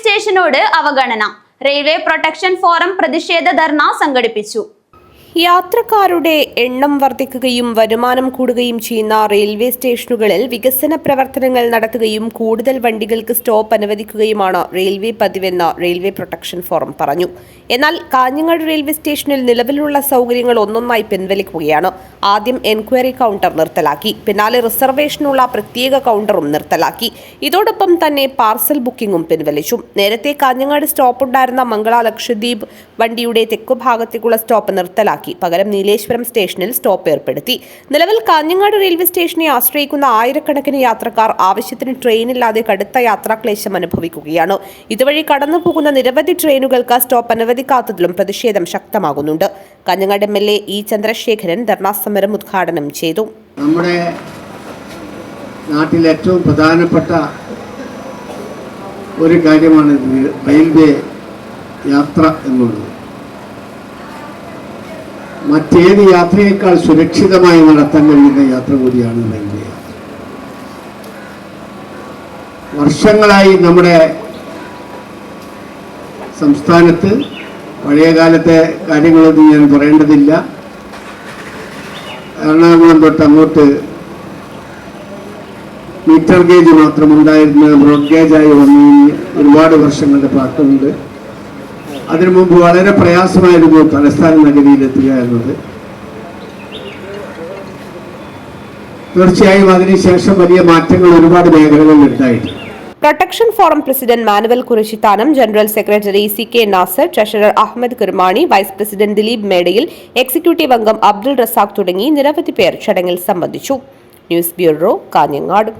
സ്റ്റേഷനോട് അവഗണന. Railway protection forum പ്രതിഷേധ ധർണ സംഘടിപ്പിച്ചു. യാത്രക്കാരുടെ എണ്ണം വർദ്ധിക്കുകയും വരുമാനം കൂടുകയും ചെയ്യുന്ന റെയിൽവേ സ്റ്റേഷനുകളിൽ വികസന പ്രവർത്തനങ്ങൾ നടത്തുകയും കൂടുതൽ വണ്ടികൾക്ക് സ്റ്റോപ്പ് അനുവദിക്കുകയുമാണ് റെയിൽവേ പതിവെന്ന് റെയിൽവേ പ്രൊട്ടക്ഷൻ ഫോറം പറഞ്ഞു. എന്നാൽ കാഞ്ഞങ്ങാട് റെയിൽവേ സ്റ്റേഷനിൽ നിലവിലുള്ള സൗകര്യങ്ങൾ ഒന്നൊന്നായി പിൻവലിക്കുകയാണ്. ആദ്യം എൻക്വയറി കൗണ്ടർ നിർത്തലാക്കി പിന്നാലെ റിസർവേഷനുള്ള പ്രത്യേക കൗണ്ടറും നിർത്തലാക്കി. ഇതോടൊപ്പം തന്നെ പാർസൽ ബുക്കിംഗും പിൻവലിച്ചു. നേരത്തെ കാഞ്ഞങ്ങാട് സ്റ്റോപ്പ് ഉണ്ടായിരുന്ന മംഗള ലക്ഷദ്വീപ് വണ്ടിയുടെ തെക്കുഭാഗത്തേക്കുള്ള സ്റ്റോപ്പ് നിർത്തലാക്കി. പകരം നീലേശ്വരം സ്റ്റേഷനിൽ സ്റ്റോപ്പ് ഏർപ്പെടുത്തി. നിലവിൽ കാഞ്ഞങ്ങാട് റെയിൽവേ സ്റ്റേഷനെ ആശ്രയിക്കുന്ന ആയിരക്കണക്കിന് യാത്രക്കാർ ആവശ്യത്തിന് ട്രെയിനില്ലാതെ കടുത്ത യാത്രാക്ലേശം അനുഭവിക്കുകയാണ്. ഇതുവഴി കടന്നുപോകുന്ന നിരവധി ട്രെയിനുകൾക്ക് സ്റ്റോപ്പ് അനുവദിക്കാത്തതിലും പ്രതിഷേധം ശക്തമാകുന്നുണ്ട്. Kanhangad M L A E Chandrasekharan ധർണാസമരം ഉദ്ഘാടനം ചെയ്തു. നമ്മുടെ നാട്ടിൽ ഏറ്റവും പ്രധാനപ്പെട്ട ഒരു കാര്യമാണ് റെയിൽവേ യാത്ര എന്നുള്ളത്. മറ്റേത് യാത്രയേക്കാൾ സുരക്ഷിതമായി നടത്താൻ കഴിയുന്ന യാത്ര കൂടിയാണ് റെയിൽവേ വർഷങ്ങളായി നമ്മുടെ സംസ്ഥാനത്ത് പഴയകാലത്തെ കാര്യങ്ങളൊന്നും ഞാൻ പറയേണ്ടതില്ല. എറണാകുളം തൊട്ട് അങ്ങോട്ട് മീറ്റർ ഗേജ് മാത്രം ഉണ്ടായിരുന്ന ബ്രോഡ് ഗേജായി വന്നു ഒരുപാട് വർഷങ്ങളുടെ പാട്ടുമുണ്ട് അതിനു മുമ്പ് വളരെ പ്രയാസമായിരുന്നു തലസ്ഥാന നഗരിയിലെത്തുക എന്നത് തീർച്ചയായും അതിനുശേഷം വലിയ മാറ്റങ്ങൾ ഒരുപാട് മേഖലകളിൽ ഉണ്ടായിട്ടുണ്ട്. Protection forum president Manuel Kurishithanam general secretary C K Nasar treasurer Ahammed Kurmani vice president Dileep Medayil executive അംഗം അബ്ദുൾ റസാഖ് തുടങ്ങി നിരവധി പേർ ചടങ്ങിൽ സംബന്ധിച്ചു. News bureau Kanhangad.